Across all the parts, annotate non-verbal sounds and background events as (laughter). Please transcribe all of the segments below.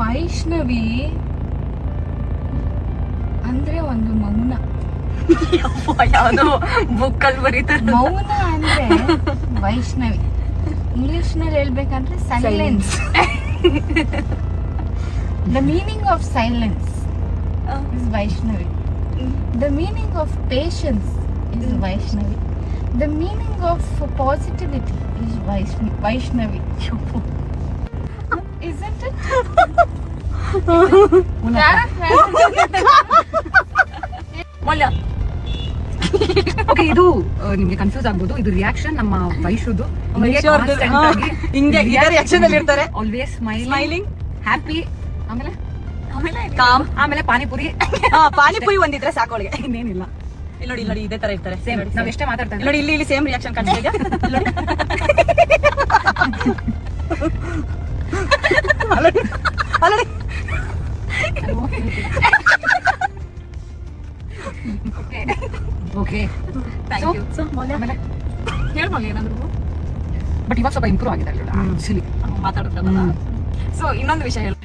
ವೈಷ್ಣವಿ ಅಂದ್ರೆ ಒಂದು ಮೌನ. ಯಾವ್ದೋ ಬರೀತಾರೆ ಮೌನ ಅಂದ್ರೆ ವೈಷ್ಣವಿ. ಇಂಗ್ಲಿಷ್ನಲ್ಲಿ ಹೇಳ್ಬೇಕಂದ್ರೆ silence the meaning of silence is Vaishnavi. The meaning of patience is Vaishnavi. The meaning of positivity is Vaishnavi. Isn't okay ಇದು ನಿಮ್ಗೆ ಕನ್ಫ್ಯೂಸ್ ಆಗ್ಬೋದು. ಇದು ರಿಯಾಕ್ಷನ್ ನಮ್ಮ ಹಾ. ಹಿಂಗೆ ಅಲ್ಲಿ ಇರ್ತಾರೆ. Always smiling. ಹ್ಯಾಪಿ ಆಮೇಲೆ? ಕಾಮ್ ಆಮೇಲೆ ಪಾನಿಪುರಿ. ಪಾನಿಪುರಿ ಒಂದಿದ್ರೆ ಸಾಕು ಅವಳಿಗೆ. ಇನ್ನೇನಿಲ್ಲ. ಇಲ್ಲಿ ನೋಡಿ ಇಲ್ಲಿ ನೋಡಿ ಇದೇ ತರ ಇರ್ತಾರೆ. ಸೇಮ್ ನಾವ್. ಎಷ್ಟೇ ಮಾತಾಡ್ತಾರೆ ನೋಡಿ ಇಲ್ಲಿ ಇಲ್ಲಿ ಸೇಮ್ ರಿಯಾಕ್ಷನ್ ಕಾಣಿಸ್ತಾ ಇದೆಯಾ ಇಲ್ಲಿ ನೋಡಿ. (laughs) (laughs) ಅಲ್ಲಿ ನೋಡಿ. ಅಲ್ಲಿ ನೋಡಿ. ಓಕೆ ಹೇಳ್ಬೋದು ಏನಾದ್ರು? ಬಟ್ ಇವಾಗ ಸ್ವಲ್ಪ ಇಂಪ್ರೂವ್ ಆಗಿದೆ ಆಕ್ಚುಲಿ ಮಾತಾಡುತ್ತಲ್ಲ ಸೊ ಇನ್ನೊಂದು ವಿಷಯ ಹೇಳಿ.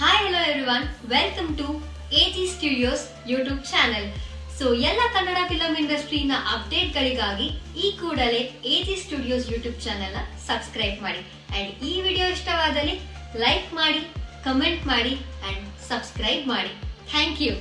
Hi hello everyone welcome to A G studios YouTube channel so ಎಲ್ಲ ಕನ್ನಡ ಫಿಲಂ ಇಂಡಸ್ಟ್ರಿನ ಅಪ್ಡೇಟ್ಗಳಿಗಾಗಿ ಈ ಕೂಡಲೇ ಎ ಜಿ ಸ್ಟುಡಿಯೋಸ್ ಯೂಟ್ಯೂಬ್ ಚಾನೆಲ್ನ ಸಬ್ಸ್ಕ್ರೈಬ್ ಮಾಡಿ. ಆ್ಯಂಡ್ ಈ ವಿಡಿಯೋ ಇಷ್ಟವಾದಲ್ಲಿ ಲೈಕ್ ಮಾಡಿ. ಕಮೆಂಟ್ ಮಾಡಿ ಆ್ಯಂಡ್ ಸಬ್ಸ್ಕ್ರೈಬ್ ಮಾಡಿ. Thank you